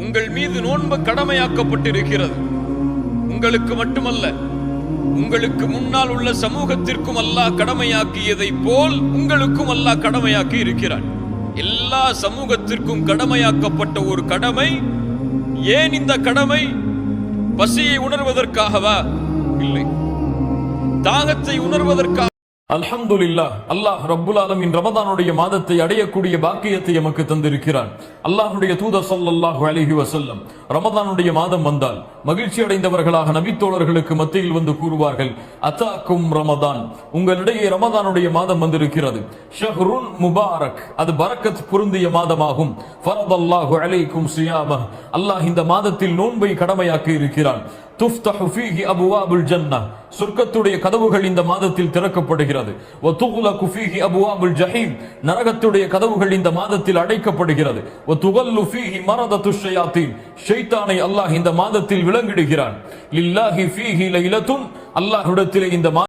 உங்கள் மீது நோன்பு கடமையாக்கப்பட்டிருக்கிறது. உங்களுக்கு மட்டுமல்ல உங்களுக்கு முன்னால் உள்ள சமூகத்திற்கும் அல்லாஹ் கடமையாக்கியதை போல் உங்களுக்கும் அல்லாஹ் கடமையாக்கி இருக்கிறான். எல்லா சமூகத்திற்கும் கடமையாக்கப்பட்ட ஒரு கடமை ஏன் இந்த கடமை? பசியை உணர்வதற்காகவா? இல்லை. தாகத்தை உணர்வதற்காக அல்ஹம்துலில்லாஹ் அல்லாஹ் ரப்புல் ஆலமின் ரமதானுடைய மாதத்தை அடையக்கூடிய பாக்கியத்தை எமக்கு தந்திருக்கிறான் அல்லாஹுடைய தூத ஸல்லல்லாஹு அலிஹி வசல்லம் ரமதானுடைய மாதம் வந்தால் மகிழ்ச்சி அடைந்தவர்களாக நபித்தோழர்களுக்கு மத்தியில் வந்து கூறுவார்கள் அத்தாக்கும் ரமதான். உங்களிடையே ரமதானுடைய மாதம் வந்திருக்கிறது. ஷஹ்ருன் முபாரக் அது பரக்கத் பொருந்திய மாதமாகும். ஃபரதல்லாஹு அலைக்கும் சுயாம. அல்லாஹ் இந்த மாதத்தில் நோன்பை கடமையாக்கி இருக்கிறான். துஃப்தஹு ஃபீஹி அபுவாபுல் ஜன்னா சொர்க்கத்துடைய கதவுகள் இந்த மாதத்தில் திறக்கப்படுகிறது. நரகத்துடைய கதவுகள் இந்த மாதத்தில் அடைக்கப்படுகிறது. ஷைத்தானை அல்லாஹ் இந்த மாதத்தில் விளங்கிடுகிறான் லில்லாஹி இந்த